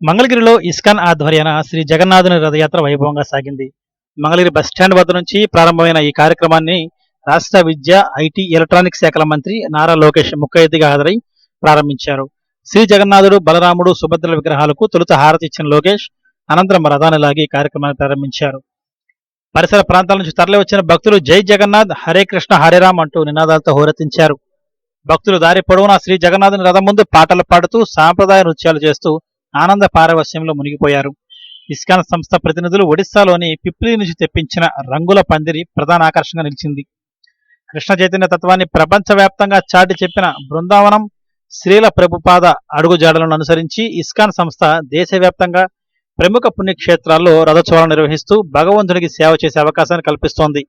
మంగళగిరిలో ఇస్కాన్ ఆధ్వర్యాన శ్రీ జగన్నాథుని రథయాత్ర వైభవంగా సాగింది. మంగళగిరి బస్టాండ్ వద్ద నుంచి ప్రారంభమైన ఈ కార్యక్రమాన్ని రాష్ట్ర విద్య ఐటీ ఎలక్ట్రానిక్ శాఖల మంత్రి నారా లోకేష్ ముఖ్య అతిథిగా హాజరై ప్రారంభించారు. శ్రీ జగన్నాథుడు బలరాముడు సుభద్రల విగ్రహాలకు తొలుత హారతి ఇచ్చిన లోకేష్ అనంతరం రథాన్ని లాగి కార్యక్రమాన్ని ప్రారంభించారు. పరిసర ప్రాంతాల నుంచి తరలి వచ్చిన భక్తులు జై జగన్నాథ్ హరే కృష్ణ హరే రామ్ అంటూ నినాదాలతో హోరెత్తించారు. భక్తులు దారి పొడవునా శ్రీ జగన్నాథుని రథం ముందు పాటలు పాడుతూ సాంప్రదాయ నృత్యాలు చేస్తూ ఆనంద పారవశ్యంలో మునిగిపోయారు. ఇస్కాన్ సంస్థ ప్రతినిధులు ఒడిశాలోని పిప్లి నుంచి తెప్పించిన రంగుల పందిరి ప్రధాన ఆకర్షణగా నిలిచింది. కృష్ణ చైతన్య తత్వాన్ని ప్రపంచవ్యాప్తంగా చాటి చెప్పిన బృందావనం శ్రీల ప్రభుపాద అడుగుజాడలను అనుసరించి ఇస్కాన్ సంస్థ దేశవ్యాప్తంగా ప్రముఖ పుణ్యక్షేత్రాల్లో రథోత్సవాలు నిర్వహిస్తూ భగవంతునికి సేవ చేసే అవకాశాన్ని కల్పిస్తోంది.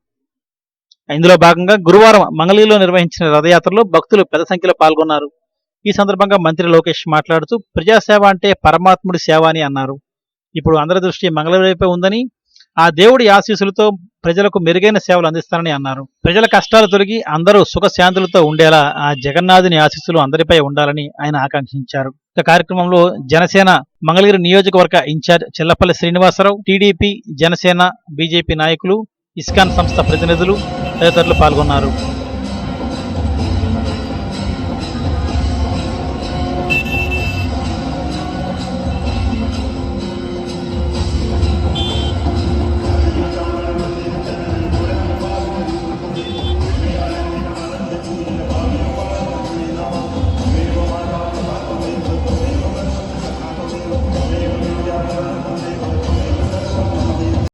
ఇందులో భాగంగా గురువారం మంగళీలో నిర్వహించిన రథయాత్రలో భక్తులు పెద్ద సంఖ్యలో పాల్గొన్నారు. ఈ సందర్భంగా మంత్రి లోకేష్ మాట్లాడుతూ ప్రజాసేవ అంటే పరమాత్ముడి సేవ అని అన్నారు. ఇప్పుడు అందరి దృష్టి మంగళవైపే ఉందని ఆ దేవుడి ఆశీస్సులతో ప్రజలకు మెరుగైన సేవలు అందిస్తారని అన్నారు. ప్రజల కష్టాలు తొలగి అందరూ సుఖశాంతులతో ఉండేలా ఆ జగన్నాథుని ఆశీస్సులు అందరిపై ఉండాలని ఆయన ఆకాంక్షించారు. ఈ కార్యక్రమంలో జనసేన మంగళగిరి నియోజకవర్గ incharge Chellapalli Srinivasarao TDP Janasena BJP నాయకులు ఇస్కాన్ సంస్థ ప్రతినిధులు తదితరులు పాల్గొన్నారు.